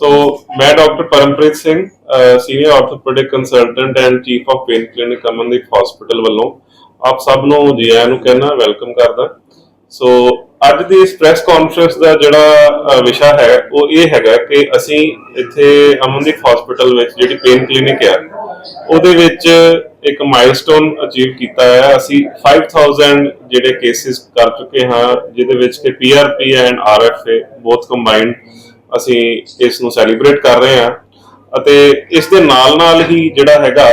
ਸੋ ਮੈਂ doctor Parampreet Singh senior orthopaedic consultant and chief of pain clinic Amandeep hospital ਵੱਲੋਂ ਆਪ ਸਭ ਨੂੰ ਜੀ ਆਇਆਂ ਨੂੰ ਕਹਿਣਾ ਵੈਲਕਮ ਕਰਦਾ। ਸੋ ਅੱਜ ਦੀ ਇਸ ਪ੍ਰੈਸ ਕਾਨਫਰੰਸ ਦਾ ਜਿਹੜਾ ਵਿਸ਼ਾ ਹੈ, ਉਹ ਇਹ ਹੈਗਾ ਕਿ ਅਸੀਂ ਇੱਥੇ ਅਮਨਦੀਪ ਹਸਪੀਟਲ ਵਿੱਚ ਜਿਹੜੀ ਪੇਨ ਕਲੀਨਿਕ ਹੈ ਉਹਦੇ ਵਿੱਚ ਇੱਕ ਮਾਈਲਸਟੋਨ ਅਚੀਵ ਕੀਤਾ ਹੈ। ਅਸੀਂ 5000 ਜਿਹੜੇ ਕੇਸਿਸ ਕਰ ਚੁੱਕੇ ਹਾਂ, ਜਿਹਦੇ ਵਿੱਚ ਕਿ ਪੀਆਰਪੀ ਐਂਡ ਆਰਐਫਏ ਬੋਥ ਕੰਬਾਈਨਡ ਅਸੀਂ ਇਸ ਨੂੰ ਸੈਲੀਬ੍ਰੇਟ ਕਰ ਰਹੇ ਹਾਂ ਅਤੇ ਇਸ ਦੇ ਨਾਲ ਨਾਲ ਹੀ ਜਿਹੜਾ ਹੈਗਾ,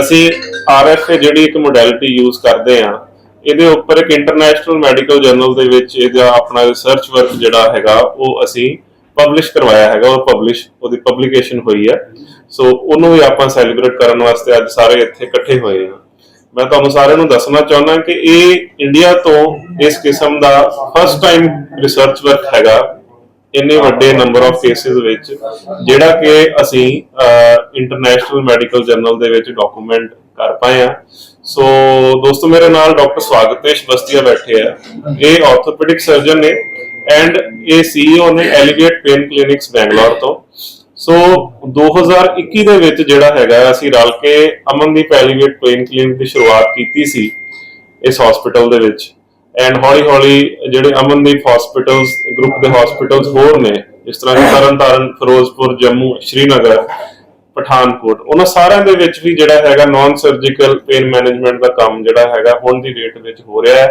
ਅਸੀਂ ਆਰਐਫਏ ਜਿਹੜੀ ਇੱਕ ਮੋਡੈਲਿਟੀ ਯੂਜ਼ ਕਰਦੇ ਹਾਂ, ਇਹਦੇ ਉੱਪਰ ਇੱਕ ਇੰਟਰਨੈਸ਼ਨਲ ਮੈਡੀਕਲ ਜਰਨਲ ਦੇ ਵਿੱਚ ਇਹਦਾ ਆਪਣਾ ਰਿਸਰਚ ਵਰਕ ਜਿਹੜਾ ਹੈਗਾ, ਉਹ ਅਸੀਂ ਪਬਲਿਸ਼ ਕਰਵਾਇਆ ਹੈਗਾ, ਉਹ ਪਬਲਿਸ਼ ਉਹਦੀ ਪਬਲੀਕੇਸ਼ਨ ਹੋਈ ਹੈ। ਸੋ ਉਹਨੂੰ ਵੀ ਆਪਾਂ ਸੈਲੀਬ੍ਰੇਟ ਕਰਨ ਵਾਸਤੇ ਅੱਜ ਸਾਰੇ ਇੱਥੇ ਇਕੱਠੇ ਹੋਏ ਹਾਂ। ਮੈਂ ਤੁਹਾਨੂੰ ਸਾਰਿਆਂ ਨੂੰ ਦੱਸਣਾ ਚਾਹੁੰਦਾ ਕਿ ਇਹ ਇੰਡੀਆ ਤੋਂ ਇਸ ਕਿਸਮ ਦਾ ਫਸਟ ਟਾਈਮ ਰਿਸਰਚ ਵਰਕ ਹੈਗਾ। ਇੰਨੇ ਵੱਡੇ ਨੰਬਰ ਆਫ ਕੇਸਿਸ ਵਿੱਚ ਜਿਹੜਾ ਕਿ ਅਸੀਂ ਇੰਟਰਨੈਸ਼ਨਲ ਮੈਡੀਕਲ ਜਰਨਲ ਦੇ ਵਿੱਚ ਡਾਕੂਮੈਂਟ ਕਰ ਪਾਏ ਆ ਸੋ ਦੋਸਤੋ, ਮੇਰੇ ਨਾਲ ਡਾਕਟਰ ਸਵਾਗਤੇਸ਼ ਬਸਤੀਆ ਬੈਠੇ ਆ। ਇਹ ਆਰਥੋਪੈਡਿਕ ਸਰਜਨ ਨੇ ਐਂਡ ਇਹ ਸੀਈਓ ਨੇ ਐਲੀਗੇਟ ਪੇਨ ਕਲੀਨਿਕਸ ਬੈਂਗਲੌਰ ਤੋਂ। ਸੋ 2021 ਦੇ ਵਿੱਚ ਜਿਹੜਾ ਹੈਗਾ, ਅਸੀਂ ਰਲ ਕੇ ਅਮਨਦੀਪ ਐਲੀਗੇਟ ਪੇਨ ਕਲੀਨਿਕ ਦੀ ਸ਼ੁਰੂਆਤ ਕੀਤੀ ਸੀ ਇਸ ਹਸਪੀਟਲ ਦੇ ਵਿੱਚ। ਐਂਡ ਹੌਲੀ ਹੌਲੀ ਜਿਹੜੇ ਅਮਨਦੀਪ ਹਸਪੀਟਲਸ ਗਰੁੱਪ ਦੇ ਹਸਪੀਟਲਸ ਹੋਰ ਨੇ ਇਸ ਤਰ੍ਹਾਂ ਕਿ ਤਰਨਤਾਰਨ ਫਿਰੋਜ਼ਪੁਰ ਜੰਮੂ ਸ਼੍ਰੀਨਗਰ ਪਠਾਨਕੋਟ ਉਹਨਾਂ ਸਾਰਿਆਂ ਦੇ ਵਿੱਚ ਵੀ ਜਿਹੜਾ ਹੈਗਾ ਨਾਨ ਸਰਜੀਕਲ ਪੇਨ ਮੈਨੇਜਮੈਂਟ ਦਾ ਕੰਮ ਜਿਹੜਾ ਹੈਗਾ ਹੁਣ ਦੀ ਡੇਟ ਵਿੱਚ ਹੋ ਰਿਹਾ ਹੈ।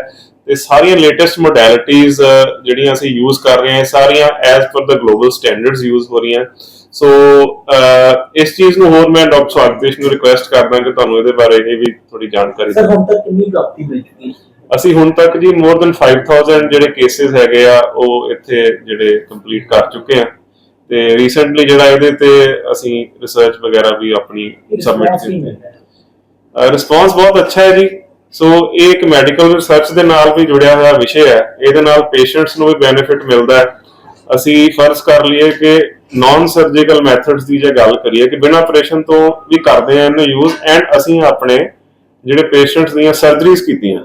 ਤੇ ਸਾਰੀਆਂ ਲੇਟੈਸਟ ਮੋਡੈਲਿਟੀਜ਼ ਜਿਹੜੀਆਂ ਅਸੀਂ ਯੂਜ਼ ਕਰ ਰਹੇ ਹਾਂ ਸਾਰੀਆਂ ਐਜ਼ ਪਰ ਦਾ ਗਲੋਬਲ ਸਟੈਂਡਰਡਸ ਯੂਜ਼ ਹੋ ਰਹੀਆਂ। ਸੋ ਇਸ ਚੀਜ਼ ਨੂੰ ਹੋਰ ਮੈਂ ਡਾਕਟਰ ਸਵਾਗਤੇਸ਼ ਨੂੰ ਰਿਕੁਐਸਟ ਕਰਦਾ ਕਿ ਤੁਹਾਨੂੰ ਇਹਦੇ ਬਾਰੇ ਇਹ ਵੀ ਥੋੜੀ ਜਾਣਕਾਰੀ ਸਰ ਦਿਓ। ਹੁਣ ਤੱਕ ਕਿੰਨੀ ਪ੍ਰਾਪਤੀ ਮਿਲ ਚੁੱਕੀ ਹੈ? ਅਸੀਂ ਹੁਣ ਤੱਕ ਜੀ ਮੋਰ ਦਨ 5000 ਜਿਹੜੇ ਕੇਸਿਸ ਹੈਗੇ ਆ ਉਹ ਇੱਥੇ ਜਿਹੜੇ ਕੰਪਲੀਟ ਕਰ ਚੁੱਕੇ ਆ। ਤੇ ਰੀਸੈਂਟਲੀ ਜਿਹੜਾ ਇਹਦੇ ਤੇ ਅਸੀਂ ਰਿਸਰਚ ਵਗੈਰਾ ਵੀ ਆਪਣੀ ਸਬਮਿਟ ਕੀਤੀ। ਰਿਸਪੌਂਸ ਬਹੁਤ ਅੱਛਾ ਹੈ ਜੀ। ਸੋ ਇਹ ਇੱਕ ਮੈਡੀਕਲ ਰਿਸਰਚ ਦੇ ਨਾਲ ਵੀ ਜੁੜਿਆ ਹੋਇਆ ਵਿਸ਼ੇ ਹੈ। ਇਹਦੇ ਨਾਲ ਪੇਸ਼ੈਂਟਸ ਨੂੰ ਵੀ ਬੈਨੀਫਿਟ ਮਿਲਦਾ ਹੈ। ਅਸੀਂ ਫਰਜ਼ ਕਰ ਲਈਏ ਕਿ ਨਾਨ ਸਰਜੀਕਲ ਮੈਥਡਸ ਦੀ ਜੇ ਗੱਲ ਕਰੀਏ ਕਿ ਬਿਨਾਂ ਆਪਰੇਸ਼ਨ ਤੋਂ ਵੀ ਕਰਦੇ ਆ ਇਹਨੂੰ ਯੂਜ਼ ਐਂਡ ਅਸੀਂ ਆਪਣੇ ਜਿਹੜੇ ਪੇਸ਼ੈਂਟਸ ਦੀਆਂ ਸਰਜਰੀਜ਼ ਕੀਤੀਆਂ।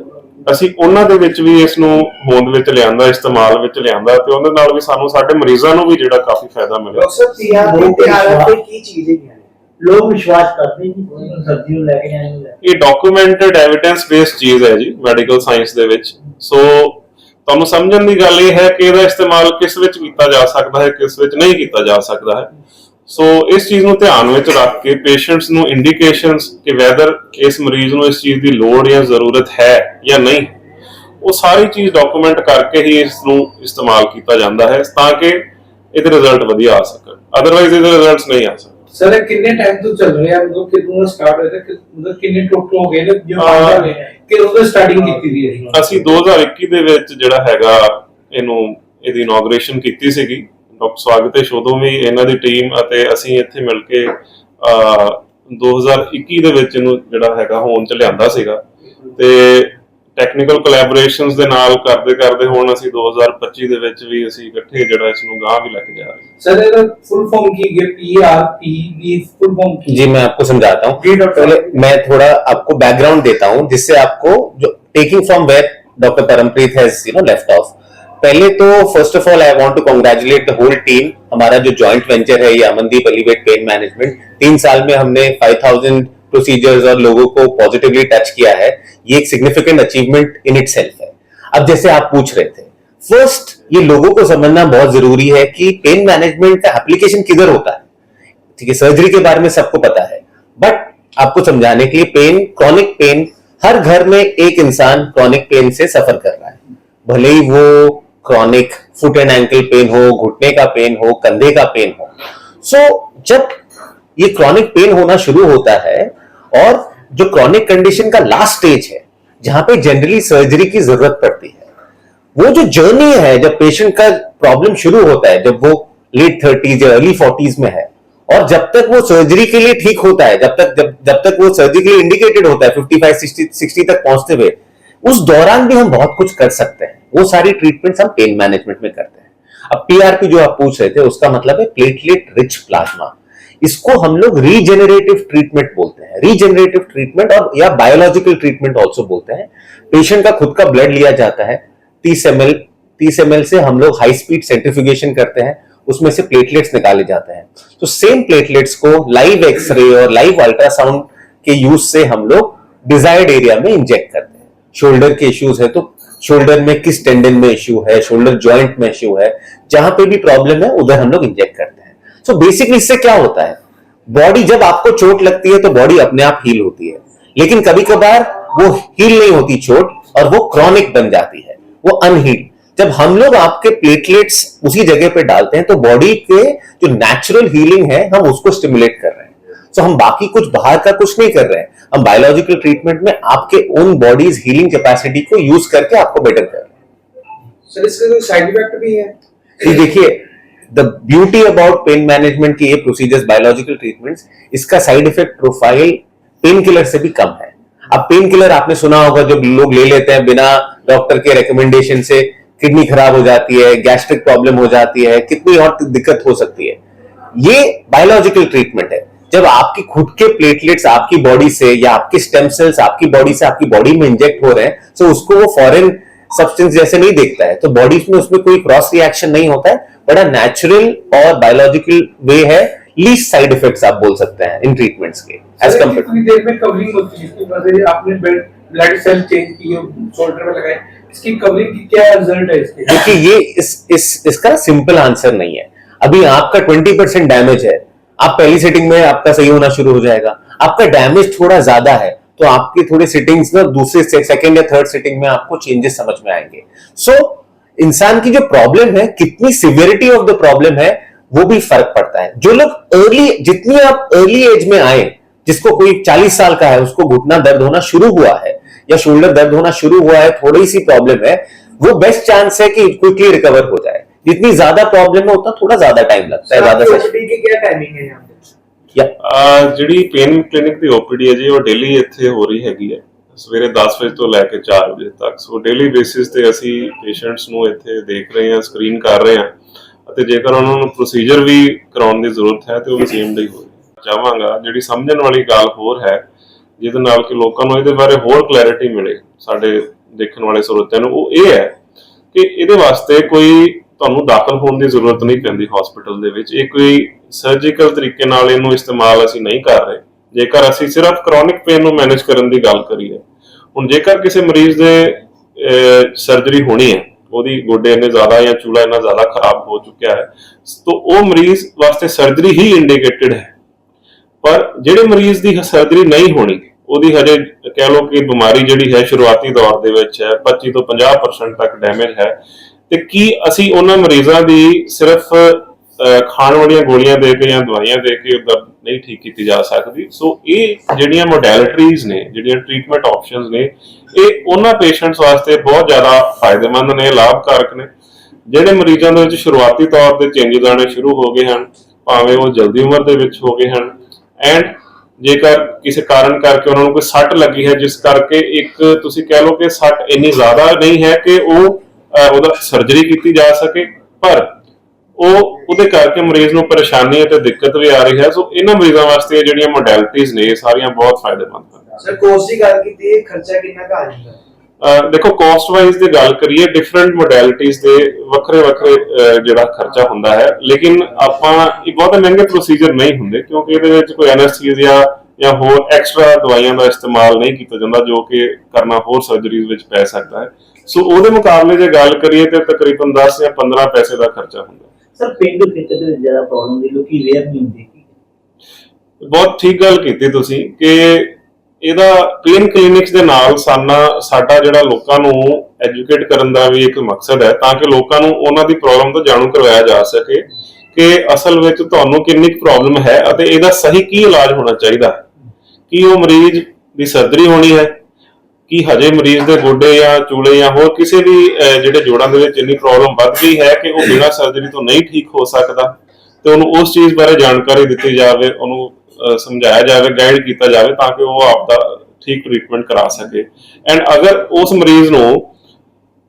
ਅਸੀਂ ਉਹਨਾਂ ਦੇ ਵਿੱਚ ਵੀ ਇਸ ਨੂੰ ਹੋਂਦ ਵਿੱਚ ਲਿਆਂਦਾ ਇਸਤੇਮਾਲ ਵਿੱਚ ਲਿਆਂਦਾ ਤੇ ਉਹਦੇ ਨਾਲ ਵੀ ਸਾਨੂੰ ਸਾਡੇ ਮਰੀਜ਼ਾਂ ਨੂੰ ਵੀ ਜਿਹੜਾ ਕਾਫੀ ਫਾਇਦਾ ਮਿਲਿਆ। ਡਾਕਟਰ ਪੀਆਰਪੀ ਤੇ ਆਰਐਫਏ ਕੀ ਚੀਜ਼ ਹੈਗੀਆਂ ਨੇ? ਲੋਕ ਵਿਸ਼ਵਾਸ ਕਰਦੇ ਜੀ ਸਰਦੀ ਨੂੰ ਲੈ ਕੇ ਜਾਣੇ ਨੂੰ ਲੈ ਕੇ ਇਹ ਡਾਕੂਮੈਂਟਡ ਐਵੀਡੈਂਸ ਬੇਸਡ ਚੀਜ਼ ਹੈ ਜੀ ਮੈਡੀਕਲ ਸਾਇੰਸ ਦੇ ਵਿੱਚ। ਸੋ ਤੁਹਾਨੂੰ ਸਮਝਣ ਦੀ ਗੱਲ ਇਹ ਹੈ ਕਿ ਇਹਦਾ ਇਸਤੇਮਾਲ ਕਿਸ ਵਿੱਚ ਕੀਤਾ ਜਾ ਸਕਦਾ ਹੈ ਕਿਸ ਵਿੱਚ ਨਹੀਂ ਕੀਤਾ ਜਾ ਸਕਦਾ ਹੈ। ਸੋ ਇਸ ਚੀਜ਼ ਨੂੰ ਧਿਆਨ ਵਿੱਚ ਰੱਖ ਕੇ ਪੇਸ਼ੈਂਟਸ ਨੂੰ ਇੰਡੀਕੇਸ਼ਨਸ ਕਿ ਵੈਦਰ ਇਸ ਮਰੀਜ਼ ਨੂੰ ਇਸ ਚੀਜ਼ ਦੀ ਲੋੜ ਜਾਂ ਜ਼ਰੂਰਤ ਹੈ ਜਾਂ ਨਹੀਂ ਉਹ ਸਾਰੀ ਚੀਜ਼ ਡਾਕੂਮੈਂਟ ਕਰਕੇ ਹੀ ਇਸ ਨੂੰ ਇਸਤੇਮਾਲ ਕੀਤਾ ਜਾਂਦਾ ਹੈ ਤਾਂ ਕਿ ਇਹਦੇ ਰਿਜ਼ਲਟ ਵਧੀਆ ਆ ਸਕਣ। ਅਦਰਵਾਈਜ਼ ਇਹਦੇ ਰਿਜ਼ਲਟਸ ਨਹੀਂ ਆ ਸਕਦੇ। ਸਰ ਇਹ ਕਿੰਨੇ ਟਾਈਮ ਤੋਂ ਚੱਲ ਰਿਹਾ? ਮਤਲਬ ਕਿਦੋਂ ਸਟਾਰਟ ਹੋਇਆ ਤੇ ਮਤਲਬ ਕਿੰਨੇ ਟੋਟਲ ਹੋ ਗਏ ਨੇ? ਜੋ ਹਾਂ। ਆ ਗਏ ਕਿ ਉਹਦਾ ਸਟਾਰਟਿੰਗ ਕੀਤੀ ਦੀ ਅਸੀਂ 2021 ਦੇ ਵਿੱਚ ਜਿਹੜਾ ਹੈਗਾ ਇਹਨੂੰ ਇਹਦੀ ਇਨੋਗ੍ਰੇਸ਼ਨ ਕੀਤੀ ਸੀਗੀ। ਡਾਕਟਰ ਸਵਾਗਤੇਸ਼ ਉਦੋਂ ਵੀ ਇਹਨਾਂ ਦੀ ਟੀਮ ਅਤੇ ਅਸੀਂ ਇੱਥੇ ਮਿਲ ਕੇ ਅਹ, 2021 ਦੇ ਵਿੱਚ ਇਹਨੂੰ ਜਿਹੜਾ ਹੈਗਾ ਹੋਣ ਚ ਲਿਆਂਦਾ ਸੀਗਾ ਤੇ ਟੈਕਨੀਕਲ ਕੋਲੈਬੋਰੇਸ਼ਨਸ ਦੇ ਨਾਲ ਕਰਦੇ ਕਰਦੇ ਹੁਣ ਅਸੀਂ 2025 ਦੇ ਵਿੱਚ ਵੀ ਅਸੀਂ ਇਕੱਠੇ ਜਿਹੜਾ ਇਸ ਨੂੰ ਗਾਂਹ ਵੀ ਲੈ ਕੇ ਜਾ ਰਹੇ ਹਾਂ ਸਰ ਇਹਦਾ ਫੁੱਲ ਫਾਰਮ ਕੀ ਹੈ ਪੀਆਰਪੀ ਦੀ ਫੁੱਲ फॉर्म की जी मैं आपको समझाता जी, हूँ डॉक्टर। पहले मैं थोड़ा आपको बैकग्राउंड देता हूँ जिससे आपको जो taking from where doctor Parampreet has you know left off पहले तो first of all I want to congratulate the whole team हमारा जो जॉइंट वेंचर है, ये अमनदीप एलिवेट पेन मैनेजमेंट तीन साल में हमने 5000 प्रोसीजर्स और लोगों को पॉजिटिवली टच किया है। ये एक सिग्निफिकेंट अचीवमेंट इन इट है। अब जैसे आप पूछ रहे थे फ़र्स्ट ये लोगों को समझना बहुत ज़रूरी है कि पेन मैनेजमेंट का एप्लीकेशन किधर होता है। ठीक है सर्जरी के बारे में सबको पता है। बट आपको समझाने के लिए पेन क्रॉनिक पेन हर घर में एक इंसान क्रॉनिक पेन से सफ़र कर रहा है। भले ही वो chronic foot and ankle pain हो घुटने का पेन हो कंधे का पेन हो। सो so, जब ये क्रॉनिक पेन होना शुरू होता है और जो क्रॉनिक कंडीशन का लास्ट स्टेज है जहाँ पे जनरली सर्जरी की ज़रूरत पड़ती है वो जो जर्नी है जब पेशेंट का प्रॉब्लम शुरू होता है जब वो लेट थर्टीज या अर्ली फोर्टीज में है और जब तक वो सर्जरी के लिए ठीक होता है जब तक जब जब तक वो सर्जरी के लिए इंडिकेटेड होता है 55 60 60 तक पहुँचते हुए उस दौरान भी हम बहुत कुछ कर सकते हैं। वो सारी ट्रीटमेंट्स हम पेन मैनेजमेंट में करते हैं। अब पीआरपी जो आप पूछ रहे थे, उसका मतलब है प्लेटलेट रिच प्लाज्मा इसको हम लोग रीजेनरेटिव ट्रीटमेंट बोलते हैं। रीजेनरेटिव ट्रीटमेंट और, या बायोलॉजिकल ट्रीटमेंट ऑल्सो बोलते हैं। पेशेंट का खुद का ब्लड लिया जाता है। 30 एम एल 30 एम एल से हम लोग हाई स्पीड सेंट्रिफ्यूगेशन करते हैं। उसमें से प्लेटलेट्स निकाले जाते हैं। तो सेम प्लेटलेट्स को लाइव एक्सरे और लाइव अल्ट्रासाउंड के यूज़ से हम लोग डिजायर्ड एरिया में इंजेक्ट करते हैं। शोल्डर के इश्यूज़ है तो शोल्डर में किस टेंडन में इश्यू है, शोल्डर ज्वाइंट में इश्यू है, जहाँ पे भी प्रॉब्लम है, उधर हम लोग इंजेक्ट करते हैं। सो बेसिकली इससे क्या होता है? बॉडी जब आपको चोट लगती है तो बॉडी अपने आप हील होती है। लेकिन कभी कभार वो हील नहीं होती चोट, और वो क्रॉनिक बन जाती है, वो अनहील जब हम लोग आपके प्लेटलेट्स उसी जगह पे डालते हैं तो बॉडी के जो नेचुरल हीलिंग है, हम उसको स्टिमुलेट कर रहे हैं। सो हम बाकी कुछ बाहर का कुछ नहीं कर रहे हैं। हम बायोलॉजिकल ट्रीटमेंट में आपके ओन बॉडीज हीलिंग कैपेसिटी को यूज़ करके आपको बेटर कर रहे हैं। सर इसका साइड इफ़ेक्ट भी है। देखिए the beauty about pain management की ये प्रोसीजर्स बायोलॉजिकल ट्रीटमेंट्स इसका side effect profile pain killer से भी कम है। अब पेन किलर आपने सुना होगा जो लोग ले लेते हैं बिना डॉक्टर के रिकमेंडेशन से किडनी खराब हो जाती है गैस्ट्रिक प्रॉब्लम हो जाती है कितनी और दिक्कत हो सकती है। ये बायोलॉजिकल ट्रीटमेंट है। जब आपकी खुद के प्लेटलेट्स आपकी बॉडी से या आपके स्टेम सेल्स आपकी बॉडी से आपकी बॉडी में इंजेक्ट हो रहे हैं तो उसको वो फॉरेन सब्सटेंस जैसे नहीं देखता है। तो बॉडी में उसमें कोई क्रॉस रिएक्शन नहीं होता है बड़ा नेचुरल और बायोलॉजिकल वे है लीस्ट साइड इफेक्ट्स आप बोल सकते हैं इन ट्रीटमेंट्स के एज कंपेयर कितनी देर में कवरिंग होती है इसकी वजह आपने ब्लड सेल चेंज किए शोल्डर में लगाए इसकी कवरिंग की क्या रिज़ल्ट है इसके? देखिए ये इस इस इसका सिंपल आंसर नहीं है। अभी आपका ट्वेंटी परसेंट डैमेज है आप पहली सिटिंग में आपका सही होना शुरू हो जाएगा। आपका डैमेज थोड़ा ज़्यादा है तो आपकी थोड़ी सिटिंग्स ना दूसरे से सेकंड या थर्ड सिटिंग में आपको चेंजेस समझ में आएँगे। सो so, इंसान की जो प्रॉब्लम है कितनी सिवियरिटी ऑफ़ द प्रॉब्लम है वो भी फ़र्क पड़ता है। जो लोग अर्ली जितनी आप अर्ली एज में आए जिसको कोई 40 साल का है उसको घुटना दर्द होना शुरू हुआ है या शोल्डर दर्द होना शुरू हुआ है थोड़ी सी प्रॉब्लम है वो बेस्ट चांस है कि क्विकली रिकवर हो जाए। जितनी ज्यादा प्रॉब्लम है उतना थोड़ा ज्यादा टाइम लगता है ज्यादा से ओपीडी की क्या टाइमिंग है यहाँ पे या ਅਹ ਜਿਹੜੀ ਪੇਨ ਕਲੀਨਿਕ ਦੀ ਓਪੀਡੀ ਹੈ ਜੀ ਉਹ ਡੇਲੀ ਇੱਥੇ ਹੋ ਰਹੀ ਹੈਗੀ ਹੈ ਸਵੇਰੇ 10 ਵਜੇ ਤੋਂ ਲੈ ਕੇ 4 ਵਜੇ ਤੱਕ ਸੋ ਡੇਲੀ ਬੇਸਿਸ ਤੇ ਅਸੀਂ ਪੇਸ਼ੈਂਟਸ ਨੂੰ ਇੱਥੇ ਦੇਖ ਰਹੇ ਹਾਂ ਸਕਰੀਨ ਕਰ ਰਹੇ ਹਾਂ ਅਤੇ ਜੇਕਰ ਉਹਨਾਂ ਨੂੰ ਪ੍ਰੋਸੀਜਰ ਵੀ ਕਰਾਉਣ ਦੀ ਜ਼ਰੂਰਤ ਹੈ ਤੇ ਉਹ ਵੀ ਸੇਮ ਡੇ ਹੋ ਚਾਹਾਂਗਾ ਜਿਹੜੀ ਸਮਝਣ ਵਾਲੀ ਗੱਲ ਹੋਰ ਹੈ ਜਿਹਦੇ ਨਾਲ ਕਿ ਲੋਕਾਂ ਨੂੰ ਇਹਦੇ ਬਾਰੇ ਹੋਰ ਕਲੈਰਿਟੀ ਮਿਲੇ ਸਾਡੇ ਦੇਖਣ ਵਾਲੇ ਸਰੋਤਿਆਂ ਨੂੰ ਉਹ ਇਹ ਹੈ ਕਿ ਇਹਦੇ ਵਾਸਤੇ ਕੋਈ ਤੁਹਾਨੂੰ ਦਾਖਲ ਹੋਣ ਦੀ ਜ਼ਰੂਰਤ ਨਹੀਂ ਪੈਂਦੀ ਹਸਪੀਟਲ ਦੇ ਵਿੱਚ। ਇਹ ਕੋਈ ਸਰਜੀਕਲ ਤਰੀਕੇ ਨਾਲ ਇਹਨੂੰ ਇਸਤੇਮਾਲ ਅਸੀਂ ਨਹੀਂ ਕਰ ਰਹੇ। ਜੇਕਰ ਅਸੀਂ ਸਿਰਫ ਕ੍ਰੋਨਿਕ ਪੇਨ ਨੂੰ ਮੈਨੇਜ ਕਰਨ ਦੀ ਗੱਲ ਕਰੀਏ, ਹੁਣ ਜੇਕਰ ਕਿਸੇ ਮਰੀਜ਼ ਦੇ ਸਰਜਰੀ ਹੋਣੀ ਹੈ, ਉਹਦੀ ਗੋਡੇ ਇੰਨੇ ਜ਼ਿਆਦਾ ਜਾਂ ਚੂਲਾ ਇੰਨਾ ਜ਼ਿਆਦਾ ਖਰਾਬ ਹੋ ਚੁੱਕਿਆ ਹੈ, ਤਾਂ ਉਹ ਮਰੀਜ਼ ਵਾਸਤੇ ਸਰਜਰੀ ਹੀ ਇੰਡੀਕੇਟਡ ਹੈ। ਪਰ ਜਿਹੜੇ ਮਰੀਜ਼ ਦੀ ਸਰਜਰੀ ਨਹੀਂ ਹੋਣੀ, ਉਹਦੀ ਹਜੇ ਕਹਿ ਲਓ ਕਿ ਬਿਮਾਰੀ ਜਿਹੜੀ ਹੈ, ਸ਼ੁਰੂਆਤੀ ਦੌਰ ਦੇ ਵਿੱਚ ਹੈ 25 ਤੋਂ 50% ਤੱਕ ਡੈਮੇਜ ਹੈ। ਤੇ ਕੀ ਅਸੀਂ ਉਹਨਾਂ ਮਰੀਜ਼ਾਂ ਦੀ ਸਿਰਫ ਖਾਣ ਵਾਲੀਆਂ ਗੋਲੀਆਂ ਦੇ ਕੇ ਜਾਂ ਦਵਾਈਆਂ ਦੇ ਕੇ ਉਹ ਦਰਦ ਨਹੀਂ ਠੀਕ ਕੀਤੀ ਜਾ ਸਕਦੀ? ਸੋ ਇਹ ਜਿਹੜੀਆਂ ਮੋਡੈਲਿਟੀਜ਼ ਨੇ, ਜਿਹੜੀਆਂ ਟ੍ਰੀਟਮੈਂਟ ਆਪਸ਼ਨਸ ਨੇ, ਇਹ ਉਹਨਾਂ ਪੇਸ਼ੈਂਟਸ ਵਾਸਤੇ ਬਹੁਤ ਜ਼ਿਆਦਾ ਫਾਇਦੇਮੰਦ ਨੇ, ਲਾਭਕਾਰਕ ਨੇ। ਜਿਹੜੇ ਮਰੀਜ਼ਾਂ ਦੇ ਵਿੱਚ ਸ਼ੁਰੂਆਤੀ ਤੌਰ ਤੇ ਚੇਂਜਸ ਆਉਣੇ ਸ਼ੁਰੂ ਹੋ ਗਏ ਹਨ, ਭਾਵੇਂ ਉਹ ਜਲਦੀ ਉਮਰ ਦੇ ਵਿੱਚ ਹੋ ਗਏ ਹਨ ਐਂਡ ਜੇਕਰ ਕਿਸੇ ਕਾਰਨ ਕਰਕੇ ਉਹਨਾਂ ਨੂੰ ਕੋਈ ਸੱਟ ਲੱਗੀ ਹੈ, ਜਿਸ ਕਰਕੇ ਇੱਕ ਤੁਸੀਂ ਕਹਿ ਲਓ ਕਿ ਸੱਟ ਇੰਨੀ ਜ਼ਿਆਦਾ ਨਹੀਂ ਹੈ ਕਿ ਉਹ ਉਹਦਾ ਸਰਜਰੀ ਕੀਤੀ ਜਾ ਸਕੇ ਪਰ ਉਹ ਉਹਦੇ ਕਰਕੇ ਮਰੀਜ਼ ਨੂੰ ਪਰੇਸ਼ਾਨੀ ਅਤੇ ਦਿੱਕਤ ਵੀ ਆ ਰਹੀ ਹੈ। ਸੋ ਇਹਨਾਂ ਮਰੀਜ਼ਾਂ ਵਾਸਤੇ ਜਿਹੜੀਆਂ ਮੋਡੈਲਿਟੀਜ਼ ਨੇ ਇਹ ਸਾਰੀਆਂ ਬਹੁਤ ਫਾਇਦੇਮੰਦ ਹਨ। ਸਰ ਕੋਸਟ ਦੀ ਗੱਲ ਕੀਤੀ ਹੈ ਖਰਚਾ ਕਿੰਨਾ ਕੁ ਆ ਜਾਂਦਾ? ਦੇਖੋ ਕਾਸਟ ਵਾਈਜ਼ ਦੀ ਗੱਲ ਕਰੀਏ ਡਿਫਰੈਂਟ ਮੋਡੈਲਿਟੀਜ਼ ਦੇ ਵੱਖਰੇ ਵੱਖਰੇ ਜਿਹੜਾ ਖਰਚਾ ਹੁੰਦਾ ਹੈ। ਲੇਕਿਨ ਆਪਾਂ ਇਹ ਬਹੁਤ ਮਹਿੰਗੇ ਪ੍ਰੋਸੀਜਰ ਨਹੀਂ ਹੁੰਦੇ ਕਿਉਂਕਿ ਇਹਦੇ ਵਿੱਚ ਕੋਈ ਐਨਐਸਥੀਸੀਆ ਜਾਂ ਹੋਰ ਐਕਸਟਰਾ ਦਵਾਈਆਂ ਦਾ ਇਸਤੇਮਾਲ ਨਹੀਂ ਕੀਤਾ ਜਾਂਦਾ ਜੋ ਕਿ ਕਰਨਾ ਹੋਰ ਸਰਜਰੀਜ਼ ਵਿੱਚ ਪੈ ਸਕਦਾ ਹੈ। ਸੋ ਉਹਦੇ ਮੁਕਾਬਲੇ ਜੇ ਗੱਲ ਕਰੀਏ ਤੇ ਤਕਰੀਬਨ 10 ਜਾਂ 15 ਪੈਸੇ ਦਾ ਖਰਚਾ ਹੁੰਦਾ। ਸਰ ਪਿੰਡੂ ਖੇਤਰ ਦੇ ਵਿੱਚ ਜ਼ਿਆਦਾ ਪ੍ਰੋਬਲਮ ਦੀ ਲੋਕੀ ਵੇਅਰ ਨਹੀਂ ਹੁੰਦੇ ਬਹੁਤ ਠੀਕ ਗੱਲ ਕੀਤੀ ਤੁਸੀਂ ਕਿ ਇਹਦਾ ਪੇਨ ਕਲੀਨਿਕਸ ਦੇ ਨਾਲ ਸਾਨਾ ਸਾਡਾ ਜਿਹੜਾ ਲੋਕਾਂ ਨੂੰ ਐਜੂਕੇਟ ਕਰਨ ਦਾ ਵੀ ਇੱਕ ਮਕਸਦ ਹੈ ਤਾਂ ਕਿ ਲੋਕਾਂ ਨੂੰ ਉਹਨਾਂ ਦੀ ਪ੍ਰੋਬਲਮ ਤੋਂ ਜਾਣੂ ਕਰਵਾਇਆ ਜਾ ਸਕੇ ਕਿ ਅਸਲ ਵਿੱਚ ਤੁਹਾਨੂੰ ਕਿੰਨੀ ਪ੍ਰੋਬਲਮ ਹੈ ਅਤੇ ਇਹਦਾ ਸਹੀ ਕੀ ਇਲਾਜ ਹੋਣਾ ਚਾਹੀਦਾ। ਹੈ ਕੀ ਉਹ ਮਰੀਜ਼ ਦੀ ਸਰਜਰੀ ਹੋਣੀ ਹੈ ਕੀ ਹਜੇ ਮਰੀਜ਼ ਦੇ ਗੋਡੇ ਜਾਂ ਚੂਲੇ ਜਾਂ ਹੋਰ ਕਿਸੇ ਵੀ ਜਿਹੜੇ ਜੋੜਾਂ ਦੇ ਵਿੱਚ ਇੰਨੀ ਪ੍ਰੋਬਲਮ ਵੱਧ ਗਈ ਹੈ ਕਿ ਉਹ ਬਿਨਾਂ ਸਰਜਰੀ ਤੋਂ ਨਹੀਂ ਠੀਕ ਹੋ ਸਕਦਾ? ਤੇ ਉਹਨੂੰ ਉਸ ਚੀਜ਼ ਬਾਰੇ ਜਾਣਕਾਰੀ ਦਿੱਤੀ ਜਾਵੇ, ਉਹਨੂੰ ਸਮਝਾਇਆ ਜਾਵੇ ਗਾਈਡ ਕੀਤਾ ਜਾਵੇ ਤਾਂ ਕਿ ਉਹ ਆਪ ਦਾ ਠੀਕ ਟ੍ਰੀਟਮੈਂਟ ਕਰਾ ਸਕੇ। ਐਂਡ ਅਗਰ ਉਸ ਮਰੀਜ਼ ਨੂੰ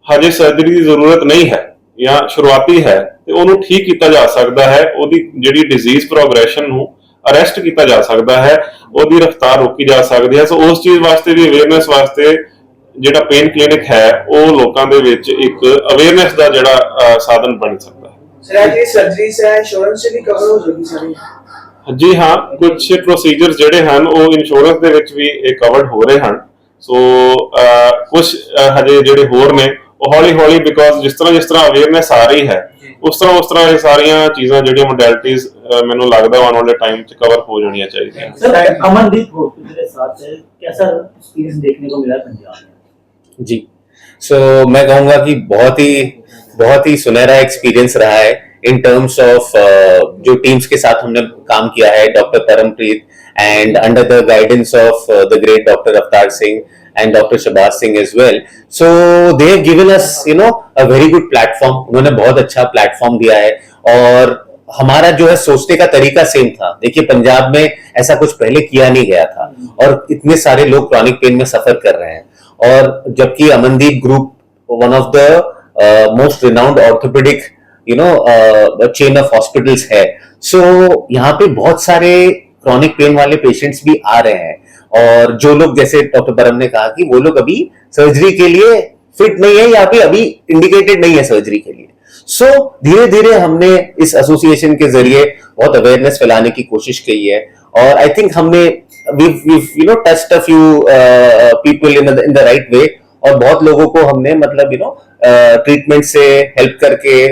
ਹਜੇ ਸਰਜਰੀ ਦੀ ਜ਼ਰੂਰਤ ਨਹੀਂ ਹੈ ਜਾਂ ਸ਼ੁਰੂਆਤੀ ਹੈ, ਤੇ ਉਹਨੂੰ ਠੀਕ ਕੀਤਾ ਜਾ ਸਕਦਾ ਹੈ, ਉਹਦੀ ਜਿਹੜੀ ਡਿਜ਼ੀਜ਼ ਪ੍ਰੋਗਰੈਸ਼ਨ ਨੂੰ ਅਰੈਸਟ ਕੀਤਾ ਜਾ ਸਕਦਾ ਹੈ ਉਹਦੀ ਰਫ਼ਤਾਰ ਰੋਕੀ ਜਾ ਸਕਦੀ ਹੈ। ਸੋ ਉਸ ਚੀਜ਼ ਵਾਸਤੇ ਵੀ ਅਵੇਅਰਨੈਸ ਵਾਸਤੇ ਜਿਹੜਾ ਪੇਨ ਕਲੀਨਿਕ ਹੈ ਉਹ ਲੋਕਾਂ ਦੇ ਵਿੱਚ ਇੱਕ ਅਵੇਅਰਨੈਸ ਦਾ ਜਿਹੜਾ ਸਾਧਨ ਬਣ ਸਕਦਾ ਹੈ। ਸਰ ਇਹ ਸਰਜਰੀ ਸੇ ਵੀ ਕਵਰ ਹੋ ਜੂਗੀ ਸਾਰੀ ਜੀ ਹਾਂ ਕੁਝ ਪ੍ਰੋਸੀਜਰਸ ਜਿਹੜੇ ਹਨ ਉਹ ਇੰਸ਼ੋਰੈਂਸ ਦੇ ਵਿੱਚ ਵੀ ਇਹ ਕਵਰਡ ਹੋ ਰਹੇ ਹਨ। ਸੋ ਕੁਝ ਹਜੇ ਜਿਹੜੇ ਹੋਰ ਨੇ ਉਹ ਹੌਲੀ ਹੌਲੀ ਬਿਕੋਜ਼ ਜਿਸ ਤਰ੍ਹਾਂ ਜਿਸ ਤਰ੍ਹਾਂ ਅਵੇਅਰਨੈਸ ਆ ਰਹੀ ਹੈ ਉਸ ਤਰ੍ਹਾਂ ਉਸ ਤਰ੍ਹਾਂ ਇਹ ਸਾਰੀਆਂ ਚੀਜ਼ਾਂ ਜਿਹੜੀਆਂ ਮੋਡੈਲਿਟੀਆਂ ਮੈਨੂੰ ਲੱਗਦਾ ਆਉਣ ਵਾਲੇ ਟਾਈਮ 'ਚ ਕਵਰ ਹੋ ਜਾਣੀਆਂ ਚਾਹੀਦੀਆਂ सर अमनदीप हॉस्पिटल के साथ है कैसा एक्सपीरियंस देखने को मिला है पंजाब में जी सो मैं कहूंगा कि बहुत ही बहुत ही सुनहरा एक्सपीरियंस रहा है इन टर्म्स ऑफ जो टीम्स के साथ हमने काम किया है doctor Parampreet and under the guidance of the great doctor Avtar Singh and Dr. Shabazz Singh as well. So they have given us, you know, a very good platform. उन्होंने बहुत अच्छा प्लेटफॉर्म दिया है और हमारा जो है सोचने का तरीका सेम था देखिए पंजाब में ऐसा कुछ पहले किया नहीं गया था और इतने सारे लोग क्रॉनिक पेन में सफ़र कर रहे हैं और जबकि Amandeep group one of the most renowned orthopaedic you know chain of hospitals है सो so, यहाँ पे बहुत सारे क्रॉनिक पेन वाले पेशेंट्स भी आ रहे हैं और जो लोग जैसे डॉक्टर परम ने कहा कि वो लोग अभी सर्जरी के लिए फिट नहीं है या फिर अभी इंडिकेटेड नहीं है सर्जरी के लिए। सो so, धीरे धीरे हमने इस एसोसिएशन के ज़रिए बहुत अवेयरनेस फैलाने की कोशिश की है। और आई थिंक हमने you know touched a few people in in the right way और बहुत लोगों को हमने मतलब यू नो ट्रीटमेंट से हेल्प करके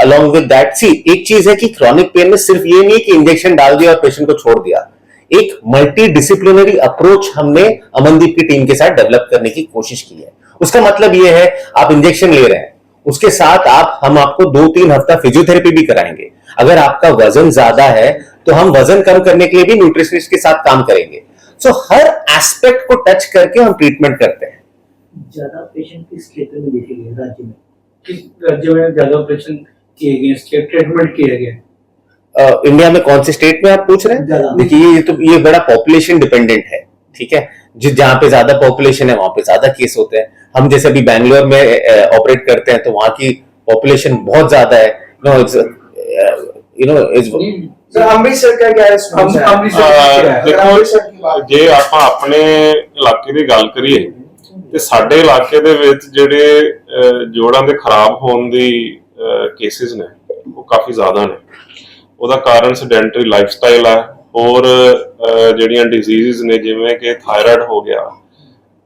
अलॉन्ग विद दैट सी एक चीज़ है कि क्रॉनिक पेन में सिर्फ़ ये नहीं है कि इंजेक्शन डाल दिया और पेशेंट को छोड़ दिया। एक मल्टी डिसिप्लिनरी अप्रोच हमने अमनदीप की टीम के साथ डेवलप करने की कोशिश की है। उसका मतलब ये है आप इंजेक्शन ले रहे हैं उसके साथ आप हम आपको दो तीन हफ़्ता फिजियोथेरेपी भी कराएँगे। अगर आपका वज़न ज़्यादा है तो हम वज़न कम करने के लिए भी न्यूट्रिशनिस्ट के साथ काम करेंगे। सो so, हर एस्पेक्ट को टच करके हम ट्रीटमेंट करते हैं। ज़्यादा पेशेंट किस क्षेत्र में देखे गए राज्य में? किस राज्य में ज़्यादा ऑपरेशन किए गए ट्रीटमेंट किए गए इंडिया में कौन से स्टेट में आप पूछ रहे हैं ज्यादा। देखिए ये तो ये बड़ा पॉपुलेशन डिपेंडेंट है ठीक है जिस जहाँ पे ज्यादा पॉपुलेशन है वहां पे ज्यादा केस होते हैं हम जैसे अभी बैंगलोर में ऑपरेट करते हैं तो वहाँ की पॉपुलेशन बहुत ज्यादा है you know is sir Amritsar का क्या रिस्पॉन्स है अमृतसर ਅਹ क्या है? अगर अमृतसर की ਦੇਖੋ बात ਜੇ ਆਪਾਂ ਆਪਣੇ ਇਲਾਕੇ ਦੀ ਗੱਲ ਕਰੀਏ ਤੇ ਸਾਡੇ ਇਲਾਕੇ ਦੇ ਵਿੱਚ ਜਿਹੜੇ ਅਹ, ਜੋੜਾਂ ਦੇ ਖਰਾਬ ਹੋਣ ਦੀ ਕੇਸਿਸ ਨੇ ਉਹ ਕਾਫੀ ਜ਼ਿਆਦਾ ਨੇ ਉਹਦਾ ਕਾਰਨ ਸੈਡੈਂਟਰੀ ਲਾਈਫਸਟਾਈਲ ਆ ਹੋਰ ਜਿਹੜੀਆਂ ਡਿਜ਼ੀਜ਼ਸ ਨੇ ਜਿਵੇਂ ਕਿ ਥਾਇਰਾਇਡ ਹੋ ਗਿਆ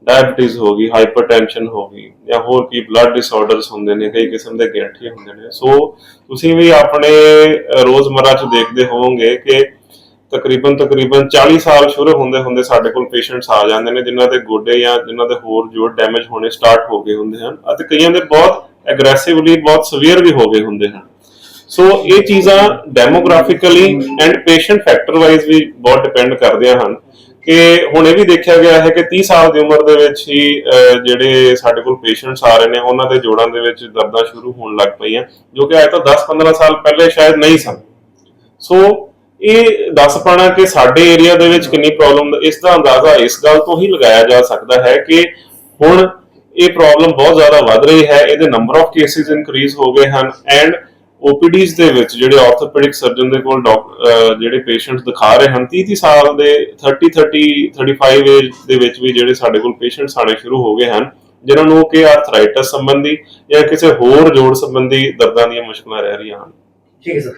ਡਾਇਬੀਟੀਜ਼ ਹੋ ਗਈ ਹਾਈਪਰਟੈਂਸ਼ਨ ਹੋ ਗਈ ਜਾਂ ਹੋਰ ਕੀ ਬਲੱਡ ਡਿਸਆਰਡਰਸ ਹੁੰਦੇ ਨੇ ਕਈ ਕਿਸਮ ਦੇ ਗੈਂਠੀਏ ਹੁੰਦੇ ਨੇ। ਸੋ ਤੁਸੀਂ ਵੀ ਆਪਣੇ ਅਹ, ਚ ਦੇਖਦੇ ਹੋਵੋਗੇ ਕਿ ਤਕਰੀਬਨ ਤਕਰੀਬਨ 40 ਸਾਲ ਸ਼ੁਰੂ ਹੁੰਦੇ ਹੁੰਦੇ ਸਾਡੇ ਕੋਲ ਪੇਸ਼ੈਂਟਸ ਆ ਜਾਂਦੇ ਨੇ ਜਿਨ੍ਹਾਂ ਦੇ ਗੋਡੇ ਜਾਂ ਜਿਨ੍ਹਾਂ ਦੇ ਹੋਰ ਜੋੜ ਡੈਮੇਜ ਹੋਣੇ ਸਟਾਰਟ ਹੋ ਗਏ ਹੁੰਦੇ ਹਨ ਅਤੇ ਕਈਆਂ ਦੇ ਬਹੁਤ ਐਗਰੈਸਿਵਲੀ ਬਹੁਤ ਸਵੀਅਰ ਵੀ ਹੋ ਗਏ ਹੁੰਦੇ ਹਨ। ਸੋ ਇਹ ਚੀਜ਼ਾਂ demographically and patient factor wise ਵੀ ਬਹੁਤ ਡਿਪੈਂਡ ਕਰਦੀਆਂ ਹਨ ਕਿ ਹੁਣ ਇਹ ਵੀ ਦੇਖਿਆ ਗਿਆ ਹੈ ਕਿ 30 ਸਾਲ ਦੀ ਉਮਰ ਦੇ ਵਿੱਚ ਹੀ ਜਿਹੜੇ ਸਾਡੇ ਕੋਲ ਪੇਸ਼ੈਂਟਸ ਆ ਰਹੇ ਨੇ, ਉਹਨਾਂ ਦੇ ਜੋੜਾਂ ਦੇ ਵਿੱਚ ਦਰਦਾਂ ਸ਼ੁਰੂ ਹੋਣ ਲੱਗ ਪਈਆਂ, ਜੋ ਕਿ ਅੱਜ ਤੋਂ 10-15 ਸਾਲ ਪਹਿਲੇ ਸ਼ਾਇਦ ਨਹੀਂ ਸਨ। ਸੋ ਇਹ ਦੱਸ ਪਾਣਾ ਕਿ ਸਾਡੇ ਏਰੀਆ ਦੇ ਵਿੱਚ ਕਿੰਨੀ ਪ੍ਰੋਬਲਮ ਇਸ ਦਾ ਅੰਦਾਜ਼ਾ ਇਸ ਗੱਲ ਤੋਂ ਹੀ ਲਗਾਇਆ ਜਾ ਸਕਦਾ ਹੈ ਕਿ ਹੁਣ ਇਹ ਪ੍ਰੋਬਲਮ ਬਹੁਤ ਜ਼ਿਆਦਾ ਵੱਧ ਰਹੀ ਹੈ, ਇਹਦੇ ਨੰਬਰ ਆਫ ਕੇਸਿਸ ਇਨਕਰੀਜ਼ ਹੋ ਗਏ ਹਨ ਐਂਡ ਓਪੀਡੀਜ਼ ਦੇ ਵਿੱਚ ਜਿਹੜੇ ਆਰਥੋਪੈਡਿਕ ਸਰਜਨ ਦੇ ਕੋਲ ਜਿਹੜੇ ਪੇਸ਼ੈਂਟਸ ਦਿਖਾ ਰਹੇ ਹਨ 30 ਸਾਲ ਦੇ 30 30 35 ਏਜ ਦੇ ਵਿੱਚ ਵੀ ਜਿਹੜੇ ਸਾਡੇ ਕੋਲ ਪੇਸ਼ੈਂਟਸ ਆਣੇ ਸ਼ੁਰੂ ਹੋ ਗਏ ਹਨ, ਜਿਨ੍ਹਾਂ ਨੂੰ ਕਿ ਆਰਥਰਾਈਟਸ ਸੰਬੰਧੀ ਜਾਂ ਕਿਸੇ ਹੋਰ ਜੋੜ ਸੰਬੰਧੀ ਦਰਦਾਂ ਦੀਆਂ ਮੁਸ਼ਕਲਾਂ ਰਹਿ ਰਹੀਆਂ ਹਨ। ਠੀਕ ਹੈ ਸਰ